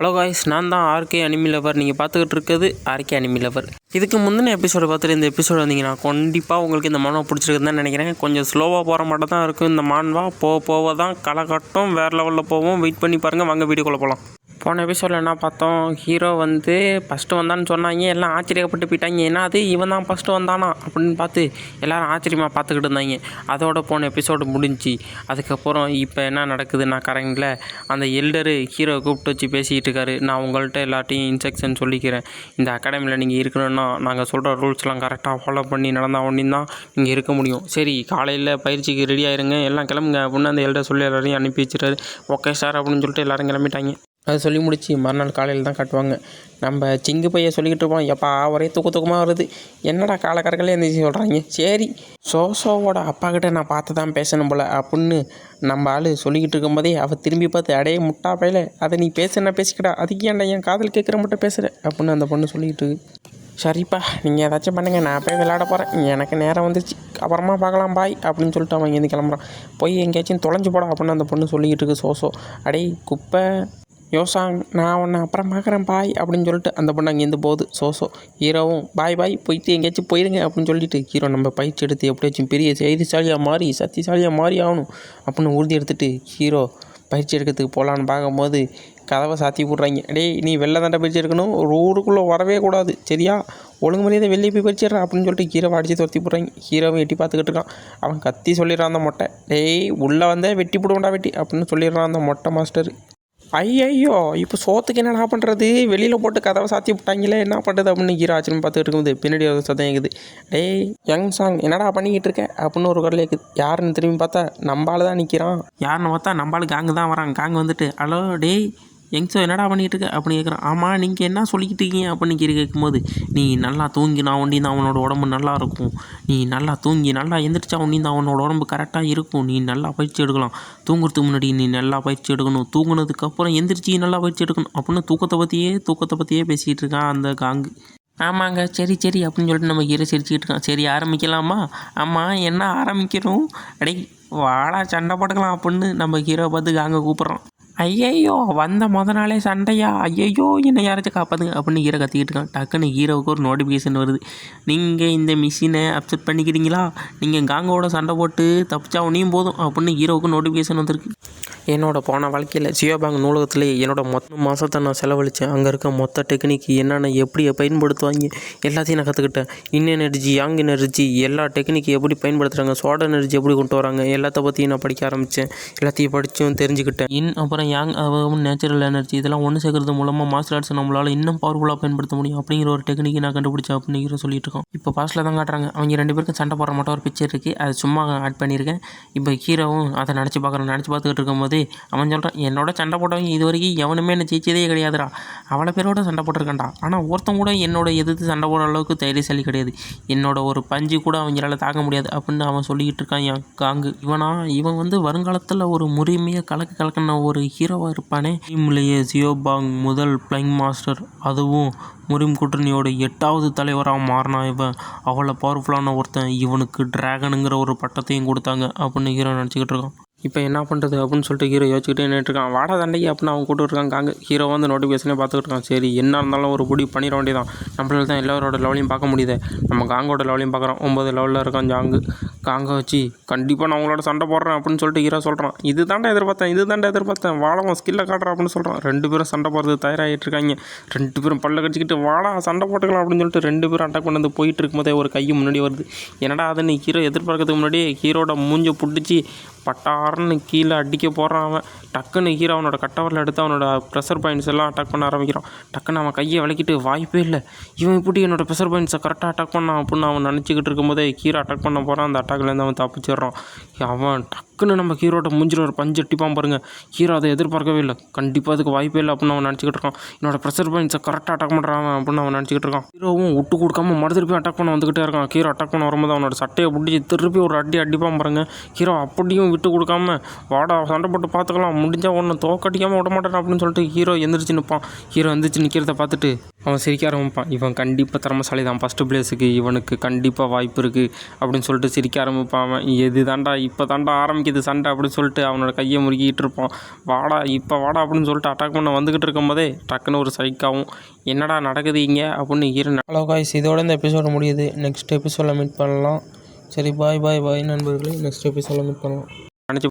Hello guys நான் தான் RK anime lower நீங்கள் பார்த்துக்கிட்டு இருக்கிறது ஆர்கே அனிமி லவர் இதுக்கு முந்தின எபிசோடு பார்த்துட்டு இந்த எபிசோடு வந்தீங்கன்னா கண்டிப்பாக உங்களுக்கு இந்த மானவா பிடிச்சிருக்குன்னு தான் நினைக்கிறேன். கொஞ்சம் ஸ்லோவாக போகிற மட்டும் தான் இருக்கும் இந்த மான்வா போக போக தான் களை கட்டும் வேறு லெவலில் போவோம். வெயிட் பண்ணி பாருங்கள் வாங்க வீடியோக்குள்ளே போகலாம் போன எபிசோடில் என்ன பார்த்தோம்? ஹீரோ வந்து ஃபஸ்ட்டு வந்தான்னு சொன்னாங்க. எல்லாம் ஆச்சரியப்பட்டு போயிட்டாங்க. ஏன்னா அது இவன் தான் ஃபஸ்ட்டு வந்தானா அப்படின்னு பார்த்து எல்லோரும் ஆச்சரியமாக பார்த்துக்கிட்டு இருந்தாங்க. அதோட போன எபிசோடு முடிஞ்சு. அதுக்கப்புறம் இப்போ என்ன நடக்குதுன்னா கரண்டில் அந்த எல்டரு ஹீரோ கூப்பிட்டு வச்சு பேசிக்கிட்டு இருக்காரு. நான் உங்கள்கிட்ட எல்லாத்தையும் இன்ஸ்ட்ரக்ஷன் சொல்லிக்கிறேன். இந்த அகாடமியில் நீங்கள் இருக்கணும்னா நாங்கள் சொல்கிற ரூல்ஸ்லாம் கரெக்டாக ஃபாலோ பண்ணி நடந்தால் ஒன்றி தான் நீங்கள் இருக்க முடியும். சரி காலையில் பயிற்சிக்கு ரெடி ஆயிருங்க. எல்லாம் கிளம்புங்க அப்படின்னு அந்த எல்டர் சொல்லி எல்லாரையும் அனுப்பி வச்சிட்டாரு. ஓகே சார் அப்படின்னு சொல்லிட்டு எல்லாரும் கிளம்பிட்டாங்க. அது சொல்லி முடிச்சு மறுநாள் காலையில் தான் காட்டுவாங்க. நம்ம சிங்கு பையன் சொல்லிக்கிட்டு இருப்போம் எப்பா ஒரே தூக்க தூக்கமாக வருது. என்னடா காலக்கரங்களே எழுந்திரிச்சு சொல்கிறாங்க சரி சோசோவோட அப்பா கிட்ட நான் பார்த்து தான் பேசணும் போல். அப்படின்னு நம்ம ஆள் சொல்லிக்கிட்டு இருக்கும்போதே அவள் திரும்பி பார்த்து அடையே முட்டா பையல அதை நீ பேசுனா பேசிக்கடா? அதுக்கு ஏன்டா என் காதல் கேட்குற மட்டும் பேசுகிற அப்படின்னு அந்த பொண்ணு சொல்லிக்கிட்டு இருக்கு. சரிப்பா நீங்கள் ஏதாச்சும் பண்ணுங்கள் நான் போய் விளையாட போகிறேன் எனக்கு நேரம் வந்துச்சு அப்புறமா பார்க்கலாம் பாய் அப்படின்னு சொல்லிட்டு அவன் இங்கேருந்து கிளம்புறான். போய் எங்கேயாச்சும் தொலைஞ்சு போடா அப்படின்னு அந்த பொண்ணு சொல்லிக்கிட்டு இருக்கு சோசோ. அடே குப்பை. யோசாங் நான் உன்னை அப்புறம் பார்க்குறேன் பாய் அப்படின்னு சொல்லிட்டு அந்த பொண்ணு அங்கேருந்து போகுது. சோசோ ஹீரோவும் பாய் பாய் போயிட்டு எங்கேயாச்சும் போயிருங்க அப்படின்னு சொல்லிட்டு ஹீரோ நம்ம பயிற்சி எடுத்து எப்படியாச்சும் பெரிய செய்திசாலியாக மாறி சக்திசாலியாக மாறி ஆகணும் அப்படின்னு உறுதி எடுத்துட்டு ஹீரோ பயிற்சி எடுக்கிறதுக்கு போகலான்னு பார்க்கும்போது கதவை சாத்தி விட்றாங்க. டேய் நீ வெளில தாண்டா பயிற்சி எடுக்கணும் ரோடுக்குள்ளே வரவே கூடாது சரியா? ஒழுங்கு மரியாதை வெளியே போய் பறிச்சிடுறா அப்படின்னு சொல்லிட்டு ஹீரோவை அடித்து துரத்தி போடுறாங்க ஹீரோவை எட்டி பார்த்துக்கிட்டு இருக்கான். அவன் கத்தி சொல்லிடுறான் அந்த மொட்டை. டேய் உள்ளே வந்தே வெட்டி போடுவோண்டா வெட்டி அப்படின்னு சொல்லிடுறான் அந்த மொட்டை மாஸ்டர். ஐயையோ இப்போ சோத்துக்கு என்னடா பண்ணுறது வெளியில் போட்டு கதவை சாத்தி விட்டாங்களே என்ன பண்ணுறது அப்படின்னு ஹீரோ பார்த்துட்டு இருக்குது பின்னாடி ஒரு சத்தம் கேட்குது டேய் யங் சாங் என்னடா பண்ணிக்கிட்டு இருக்க? அப்படின்னு ஒரு குரல் கேட்குது யாருன்னு திரும்பி பார்த்தா நம்பால் தான் நிற்கிறான் யாருன்னு பார்த்தா நம்பால் காங்கு தான் வரான். காங்கு வந்துட்டு ஹலோ டேய் யங்ஸோ என்னடா பண்ணிகிட்டு இருக்க? அப்படின்னு கேட்குறான் ஆமாம் நீங்கள் என்ன சொல்லிக்கிட்டு இருக்கீங்க? அப்படின்னு கேள்வி கேட்கும்போது நீ நல்லா தூங்கினா ஒண்டி தான் அவனோட உடம்பு நல்லா இருக்கும். நீ நல்லா தூங்கி நல்லா எந்திரிச்சா ஒண்டி தான் அவனோட உடம்பு கரெக்டாக இருக்கும். நீ நல்லா பயிற்சி எடுக்கலாம். தூங்குறதுக்கு முன்னாடி நீ நல்லா பயிற்சி எடுக்கணும். தூங்குனதுக்கப்புறம் எந்திரிச்சு நல்லா பயிற்சி எடுக்கணும். அப்படின்னு தூக்கத்தை பற்றியே தூக்கத்தை பற்றியே பேசிகிட்டு இருக்கான் அந்த காங்கு ஆமாங்க சரி சரி அப்படின்னு சொல்லிட்டு நம்ம ஹீரோ சிரிச்சுக்கிட்டு இருக்கான். சரி ஆரம்பிக்கலாமா? ஆமாம் என்ன ஆரம்பிக்கிறோம் அடே வாடா சண்டை போட்டுக்கலாம் அப்படின்னு நம்ம ஹீரோ பார்த்து காங்க கூப்பிட்றோம் ஐயையோ வந்த முத நாளே சண்டையா? ஐயையோ என்னை யாராச்சும் காப்பாத்துங்க அப்படின்னு ஹீரோ கத்திக்கிட்டு இருக்கான். டக்குன்னு ஹீரோவுக்கு ஒரு நோட்டிஃபிகேஷன் வருது. நீங்கள் இந்த மிஷினை அப்செட் பண்ணிக்கிறீங்களா? நீங்கள் காங்கோட சண்டை போட்டு தப்பிச்சா உனியும் போதும் அப்படின்னு ஹீரோவுக்கு நோட்டிஃபிகேஷன் வந்திருக்கு. என்னோட போன வாழ்க்கையில் ஜியோ பேங்க் நூலகத்தில் என்னோட மொத்த மாதத்தை நான் செலவழித்தேன் அங்கே இருக்க மொத்த டெக்னிக் என்னென்ன எப்படி பயன்படுத்துவாங்க எல்லாத்தையும் நான் கற்றுக்கிட்டேன் இன் எனர்ஜி யாங் எனர்ஜி எல்லா டெக்னிக் எப்படி பயன்படுத்துகிறாங்க சோட எனர்ஜி எப்படி கொண்டு வராங்க எல்லாத்த பற்றியும் நான் படிக்க ஆரம்பித்தேன் எல்லாத்தையும் படித்தும் தெரிஞ்சுக்கிட்டேன். இன் அப்புறம் யாங் நேச்சுரல் எனர்ஜி இதெல்லாம் ஒன்று சேர்க்கறது மூலமாக மார்ஷல் ஆர்ட்ஸ் நம்மளால் இன்னும் பவர்ஃபுல்லாக பயன்படுத்த முடியும். அப்படிங்கிற ஒரு டெக்னிக் நான் கண்டுபிடிச்சேன் அப்படிங்கிற சொல்லிட்டு இருக்கோம். இப்போ பாஸ்ட்டில் தான் காட்டுறாங்க. அவங்க ரெண்டு பேருக்கும் சண்டை போடுற மட்டும் ஒரு பிக்சர் இருக்குது அது சும்மா ஆட் பண்ணியிருக்கேன். இப்போ ஹீரோவும் அதை நினச்சி பார்க்குறேன் நினச்சி பார்த்துக்கிட்டு இருக்கும்போது அவன் சொல்கிறான் என்னோட சண்டை போட்டவங்க இது வரைக்கும் எவனுமே என்ன ஜெயிச்சதே கிடையாதுடா. அவ்வளோ பேரோட சண்டை போட்டிருக்கான்டா. ஆனால் ஒருத்தன் கூட என்னோட எதிர்த்து சண்டை போடுற அளவுக்கு தைரியசாலி கிடையாது. என்னோட ஒரு பஞ்சு கூட அவங்களால தாக்க முடியாது அப்படின்னு அவன் சொல்லிக்கிட்டு இருக்கான் என் காங்கு இவனா இவன் வந்து வருங்காலத்தில் ஒரு முறிமையாக கலக்க கலக்கின ஒரு ஹீரோவாக இருப்பானே. டீம்லேயே ஜியோபாங் முதல் பிளைங் மாஸ்டர் அதுவும் முரிம் கூட்டணியோட எட்டாவது தலைவராக மாறினா இவன். அவ்வளோ பவர்ஃபுல்லான ஒருத்தன். இவனுக்கு டிராகனுங்கிற ஒரு பட்டத்தையும் கொடுத்தாங்க அப்படின்னு ஹீரோ நினச்சிக்கிட்டு இருக்கான். இப்போ என்ன பண்ணுறது அப்படின்னு சொல்லிட்டு ஹீரோ யோசிச்சுக்கிட்டே நின்றுட்டு இருக்கான். வாடா தண்டைக்கு அப்படின்னு அவன் கூட்டு இருக்கான். காங்க ஹீரோ வந்து நோட்டிஃபிகேஷனே பார்த்துக்கிட்டு இருக்கான். சரி என்ன இருந்தாலும் ஒரு புடி பண்ணிட வேண்டியதான் நம்மளால தான் எல்லாரோட லெவலையும் பார்க்க முடியுது. நம்ம காங்கோட லெவலையும் பார்க்குறோம். ஒம்பது லெவலில் இருக்கான் ஜாங்கு காங்க வச்சு கண்டிப்பாக நான் அவங்களோட சண்டை போடுறேன் அப்படின்னு சொல்லிட்டு ஹீரோ சொல்கிறான் இது தாண்டா எதிர்பார்த்தேன் இது தாண்டா எதிர்பார்த்தேன். வாழவன் ஸ்கில்லை காட்டுறான் அப்படின்னு சொல்கிறான் ரெண்டு பேரும் சண்டை போடுறது தயாராகிட்டு இருக்காங்க. ரெண்டு பேரும் பல்ல கடிச்சிக்கிட்டு வாடா சண்டை போட்டுக்கலாம் அப்படின்னு சொல்லிட்டு ரெண்டு பேரும் அட்டாக் பண்ணி வந்து போயிட்டு இருக்கும்போதே ஒரு கை முன்னாடி வருது. என்னடா அதை நீ ஹீரோ எதிர்பார்க்கறதுக்கு முன்னாடி ஹீரோட மூஞ்சை பிடிச்சி பட்டா பட்டார்னு கீழே அடிக்க போகிறான் அவன். டக்குன்னு ஹீரோ அவனோட கட்டவரில் எடுத்து அவனோட ப்ரெஷர் பாயிண்ட்ஸ் எல்லாம் அட்டாக் பண்ண ஆரம்பிக்கிறான். டக்குன்னு அவன் கையை விளக்கிட்டு வாய்ப்பே இல்லை. இவன் இப்படி என்னோட ப்ரெஷர் பாயிண்ட்ஸை கரெக்டாக அட்டாக் பண்ணான் அப்படின்னு அவன் நினச்சிக்கிட்டு இருக்கும்போதே ஹீரோ அட்டாக் பண்ண போகிறான் அந்த அட்டாக்லேருந்து அவன் தப்பிச்சிடுறான். அவன் டக்குன்னு நம்ம ஹீரோட்ட மூஞ்சில் ஒரு பஞ்சு அடிப்பான் பாருங்கள் ஹீரோ அதை எதிர்பார்க்கவே இல்லை. கண்டிப்பாக அதுக்கு வாய்ப்பே இல்லை அப்படின்னு அவன் நினச்சிக்கிட்டு இருக்கான். என்னோட ப்ரெஷர் பாயிண்ட்ஸை கரெக்டாக அட்டாக் பண்ணுறான் அப்படின்னு அவன் நினச்சிக்கிட்டு இருக்கான். ஹீரோவும் விட்டு கொடுக்காம மறு அட்டாக் பண்ண வந்துகிட்டே இருக்கான். ஹீரோ அட்டாக் பண்ண வரும்போது அவனோட சட்டையை பிடிச்சி திருப்பி ஒரு அடி அடிப்பான் பாருங்கள் ஹீரோ அப்படியும் விட்டு கொடுக்காம வாடா சண்டை போட்டு பார்த்துக்கலாம். முடிஞ்சால் ஒன்று தோக்கடிக்காமல் விட மாட்டேன் அப்படின்னு சொல்லிட்டு ஹீரோ எந்திரிச்சு நிற்பான் ஹீரோ எந்திரிச்சு நிற்கிறத பார்த்துட்டு அவன் சிரிக்க ஆரம்பிப்பான். இவன் கண்டிப்பாக திறமசாலி தான் ஃபஸ்ட்டு பிளேஸுக்கு இவனுக்கு கண்டிப்பாக வாய்ப்பு இருக்குது அப்படின்னு சொல்லிட்டு சிரிக்க ஆரம்பிப்பான் அவன். எது தாண்டா இப்போ தாண்டா ஆரம்பிக்க ஆரம்பிக்குது சண்டை அப்படின்னு சொல்லிட்டு அவனோட கையை முறுக்கிட்டு இருப்பான். வாடா இப்போ வாடா அப்படின்னு சொல்லிட்டு அட்டாக் பண்ண வந்துக்கிட்டு இருக்கும்போதே டக்குன்னு ஒரு சைக்காகவும் என்னடா நடக்குது இங்கே? அப்படின்னு ஈரன் ஹலோ காய்ஸ் இதோட இந்த எபிசோட முடியுது. நெக்ஸ்ட் எபிசோடில் மீட் பண்ணலாம். சரி பாய் பாய் பாய் நண்பர்களே. நெக்ஸ்ட் எபிசோடில் மீட் பண்ணலாம்.